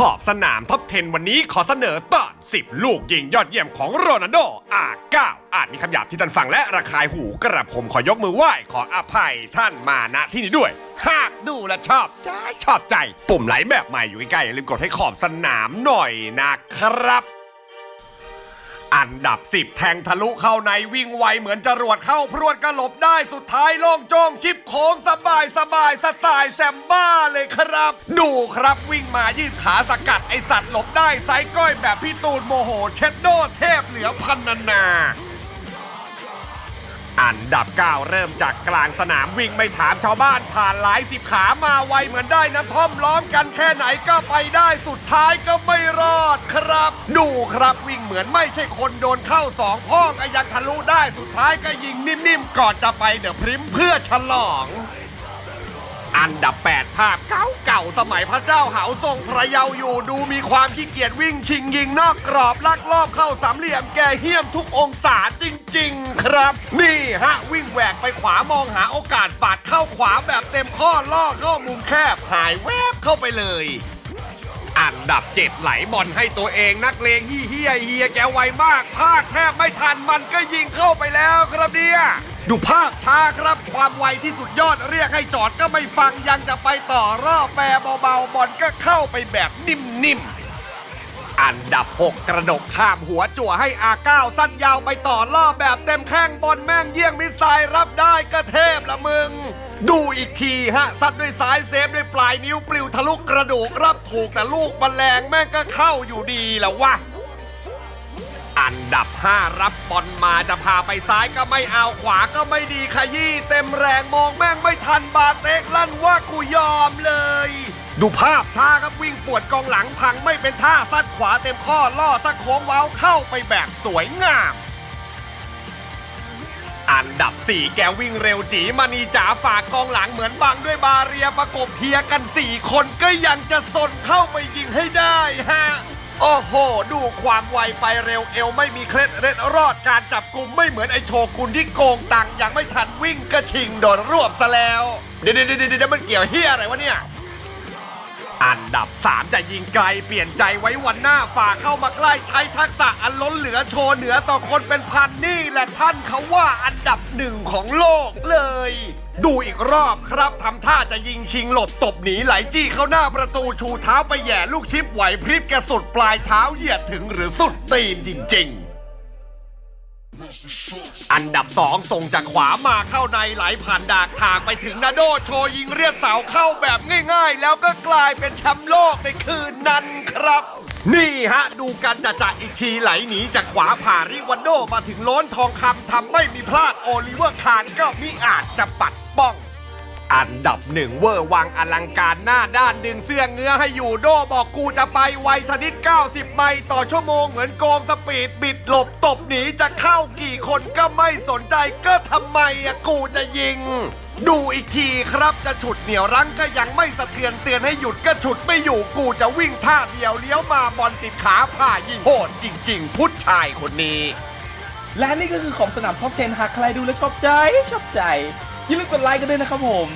ขอบสนามท็อป 10 วันนี้ขอเสนอตอน10 ลูกยิงยอดเยี่ยมของโรนัลโดอาเก้าอาจมีคำหยาบที่ท่านฟังและระคายหู กระผมขอยกมือไหว้ขออภัยท่านมาณที่นี้ด้วย หากดูและชอบใจชอบใจ ปุ่มไลค์แบบใหม่อยู่ใกล้ๆอย่าลืมกดให้ขอบสนามหน่อยนะครับ อันดับ 10 แทงทะลุเข้าในวิ่งไวเหมือนจรวดเข้าพรวดกระหลบได้สุดท้ายโล่งโจงชิปโค้งสบายสบายสไตล์แซมบ้าเลยครับ ดูครับวิ่งมายืดขาสกัดไอสัตว์หลบได้ไซส์ก้อยแบบพี่ตูนโมโหเช็ดโดเทพเหนือพันนานา อันดับ 9 เริ่มจากกลางสนามวิ่งไม่ถามชาวบ้านผ่านหลายสิบขามาไวเหมือนได้น้ำท่อมล้อมกันแค่ไหนก็ไปได้สุดท้ายก็ไม่รอดครับ ดูครับวิ่งเหมือนไม่ใช่คนโดนเข้าสองพ่องก็ยังทะลุได้สุดท้ายก็ยิงนิ่มๆก่อนจะไปเดอะพริมเพื่อฉลอง อันดับ 8 ภาพเก่าๆ สมัยพระเจ้าเหาทรงพระเยาว์อยู่ดูมีความขี้เกียจวิ่งชิงยิงนอกกรอบลักลอบเข้าสามเหลี่ยมแกเหี้ยมทุกองศาจริงๆ ครับ นี่ฮะวิ่งแหวกไปขวามองหาโอกาสปาดเข้าขวาแบบเต็มข้อล่อเข้ามุมแคบหายแวบเข้าไปเลย อันดับเจ็ดไหลบอลให้ตัวเองนักเลงฮียเฮียเฮียแกไวมาก ภาคแทบไม่ทันมันก็ยิงเข้าไปแล้วครับเนี่ยดูภาพช้าครับความไวที่สุดยอดเรียกให้จอดก็ไม่ฟังยังจะไปต่อรอบแปรเบาๆบอลก็เข้าไปแบบนิ่มๆอันดับ 6 กระดกข้ามหัวจั่วให้อาเก้าสั้นยาวไปต่อรอบแบบเต็มแข้งบอลแม่งเยี่ยงมิสไซรับได้ก็เท ดูอีกทีฮะซัดด้วยซ้ายเซฟด้วยปลายนิ้วปลิวทะลุกระดูกรับถูกแต่ลูกบอลแรงแม่งก็เข้าอยู่ดีและวะอันดับ 5 รับบอลมาจะพาไปซ้ายก็ไม่เอาขวาก็ไม่ดีขยี้เต็มแรงมองแม่งไม่ทันบาเต็กลั่นว่ากูยอมเลย ดูภาพท่าครับวิ่งปวดกองหลังพังไม่เป็นท่าซัดขวาเต็มข้อล่อสักโค้งเว้าเข้าไปแบบสวยงาม อันดับ 4 แกวิ่งเร็วจีมานีจ๋าฝากกองหลังเหมือนบังด้วยบาเรียประกบเฮียกัน 4 คนก็ยังจะสนเข้าไปยิงให้ได้ฮะ โอ้โห ดูความไวไปเร็วเอวไม่มีเคล็ดเร็ดรอดการจับกลุ่มไม่เหมือนไอโชกุนที่โกงตังค์ยังไม่ทันวิ่งก็ชิงโดนรวบซะแล้ว เดี๋ยวเดี๋ยวเดี๋ยวเดี๋ยวมันเกี่ยวเฮียอะไรวะเนี่ย อันดับ 3 จะยิงไกลเปลี่ยนใจไว้วันหน้าฝ่าเข้ามาใกล้ใช้ทักษะอันล้นเหลือโชว์เหนือต่อคนเป็นพันนี่แหละท่านเขาว่าอันดับหนึ่งของโลกเลย ดูอีกรอบครับทำท่าจะยิงชิงหลบตบหนีไหลจี้เข้าหน้าประตูชูเท้าไปแย่ลูกชิปไหวพริบแกสุดปลายเท้าเหยียดถึงหรือสุดตีนจริง ๆ อันดับ 2 ส่งจากขวามาเข้าในไหลผ่านดากถางไปถึงนาโดโชว์ยิงเรียดเสาเข้าแบบง่าย ๆ แล้วก็กลายเป็นแชมป์โลกในคืนนั้นครับ นี่ฮะ ดูกันจะจะอีกทีไหลหนีจากขวาผ่าริวันโดมาถึงโล้นทองคำทำไม่มีพลาดโอลิเวอร์คานก็มิอาจจะปัดป้อง อันดับหนึ่งเวอร์วังอลังการหน้าด้านดึงเสื้อเงื้อให้อยู่โดบอกกูจะไปไวชนิด 90 ไมล์ต่อชั่วโมงเหมือนโกงสปีดบิดหลบตบหนีจะเข้ากี่คนก็ไม่สนใจก็ทำไมอะกูจะยิง ดูอีกทีครับจะฉุดเหนียวรั้งก็ยังไม่สะเทือนเตือนให้หยุดก็ฉุดไม่อยู่กูจะวิ่งท่าเดียวเลี้ยวมาบอลติดขาผ่ายิงโหดจริง ๆ พุทธชายคนนี้ และนี่ก็คือของสนามท็อป10หากใครดูแล้วชอบใจชอบใจ อย่าลืมกดไลค์กันด้วยนะครับผม